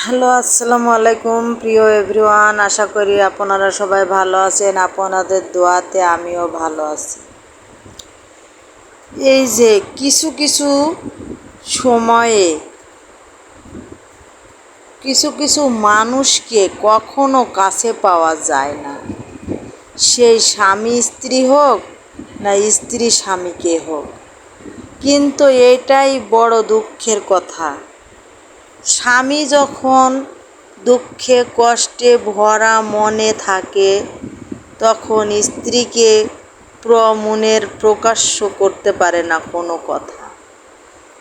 Hello, আসসালামু আলাইকুম, প্রিয় এভরিওয়ান আশা করি আপনারা সবাই ভালো আছেন। আপনাদের দোয়াতে আমিও ভালো আছি। এই যে কিছু কিছু সময়ে কিছু কিছু মানুষকে কখনো কাছে পাওয়া যায় না। সেই স্বামী স্ত্রী হোক না স্ত্রী স্বামীকে হোক। কিন্তু এটাই বড় দুঃখের কথা। স্বামী যখন দুঃখে, কষ্টে ভরা মনে থাকে, তখন স্ত্রীকে প্রমনের প্রকাশ্য করতে পারে না কোনো কথা।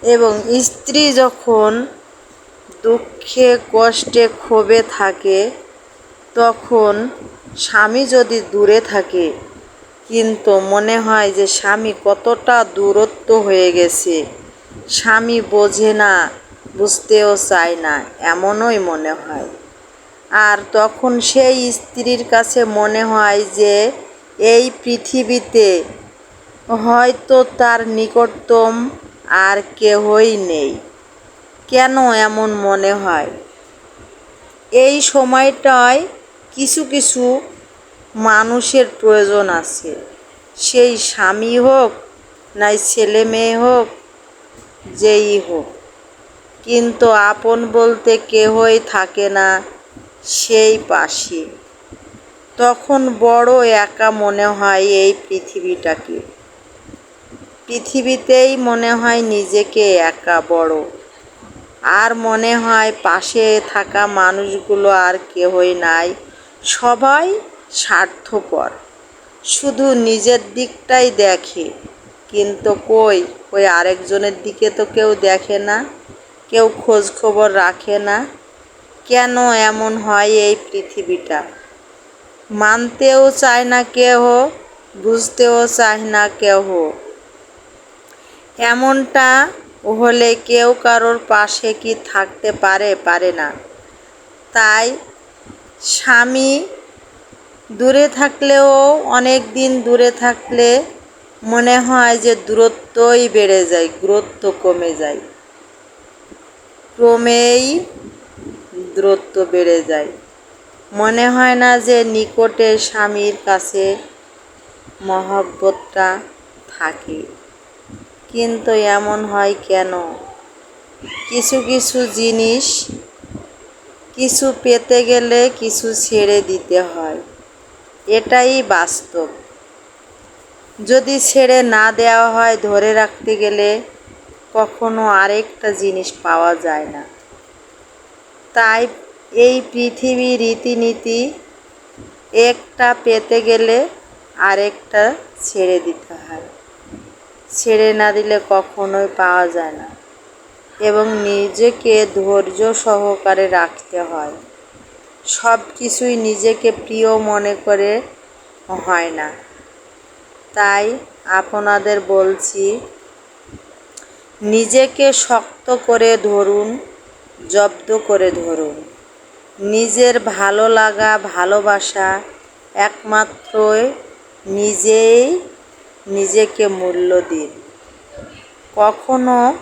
এবং স্ত্রী যখন দুঃখে, কষ্টে ক্ষোভে থাকে, তখন স্বামী যদি দূরে থাকে, কিন্তু মনে হয় যে স্বামী কতটা দূরত্ব হয়ে গেছে, স্বামী বোঝে না বুঝতেও চায় না, এমনই মনে হয়। আর তখন সেই স্ত্রীর কাছে মনে হয় যে এই পৃথিবীতে হয়তো তার নিকটতম আর কেহই নেই। কেন এমন মনে হয়? এই সময়টায় কিছু কিছু মানুষের প্রয়োজন আছে। সেই স্বামী হোক, নাই ছেলে মেয়ে হোক, যেই হোক। কিন্তু আপন বলতে কেহই থাকে না সেই পাশে। তখন বড় একা মনে হয় এই পৃথিবীটাকে। পৃথিবীতেই মনে হয় নিজেকে একা বড়। আর মনে হয় পাশে থাকা মানুষগুলো আর কেহই নাই। সবাই স্বার্থপর। শুধু নিজের দিকটাই দেখে। কিন্তু কই, ওই আরেকজনের দিকে তো কেউ দেখে না। কেউ খোঁজ খবর রাখে না। কেন এমন হয় এই পৃথিবীটা? মানতেও চায় না কেহ, বুঝতেও চায় না কেহ। এমনটা হলে কেউ কারোর পাশে কি থাকতে পারে পারে না। তাই স্বামী দূরে থাকলেও অনেক দিন দূরে থাকলে মনে হয় যে দূরত্বই বেড়ে যায়, দূরত্ব কমে যায়। ক্রমেই দূরত্ব বেড়ে যায়। মনে হয় না যে নিকটে স্বামীর কাছে মহব্বতটা থাকে। কিন্তু এমন হয় কেন? কিছু কিছু জিনিস কিছু পেতে গেলে কিছু ছেড়ে দিতে হয়। এটাই বাস্তব। যদি ছেড়ে না দেওয়া হয় ধরে রাখতে গেলে কখনো আরেকটা জিনিস পাওয়া যায় না। তাই এই পৃথিবী রীতিনীতি একটা পেতে গেলে আরেকটা ছেড়ে দিতে হয়। ছেড়ে না দিলে কখনোই পাওয়া যায় না। এবং নিজেকে ধৈর্য সহকারে রাখতে হয়। সব কিছুই নিজেকে প্রিয় মনে করে হয় না। তাই আপনাদের বলছি নিজেকে শক্ত করে ধরুন, জব্দ করে ধরুন। নিজের ভালো লাগা, ভালোবাসা একমাত্রই নিজেই নিজেকে মূল্য দিন। কখনো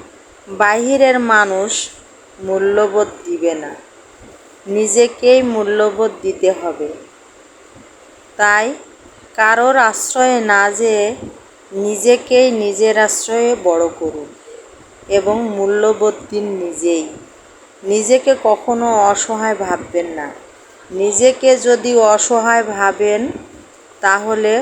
বাহিরের মানুষ মূল্যবোধ দিবে না। নিজেকেই মূল্যবোধ দিতে হবে। তাই কারোর আশ্রয়ে না যেয়ে নিজেকেই নিজের আশ্রয়ে বড় করুন। এবং মূল্যবোধ দিন নিজেই। নিজেকে কখনো অসহায় ভাববেন না। নিজেকে যদি অসহায় ভাবেন তাহলে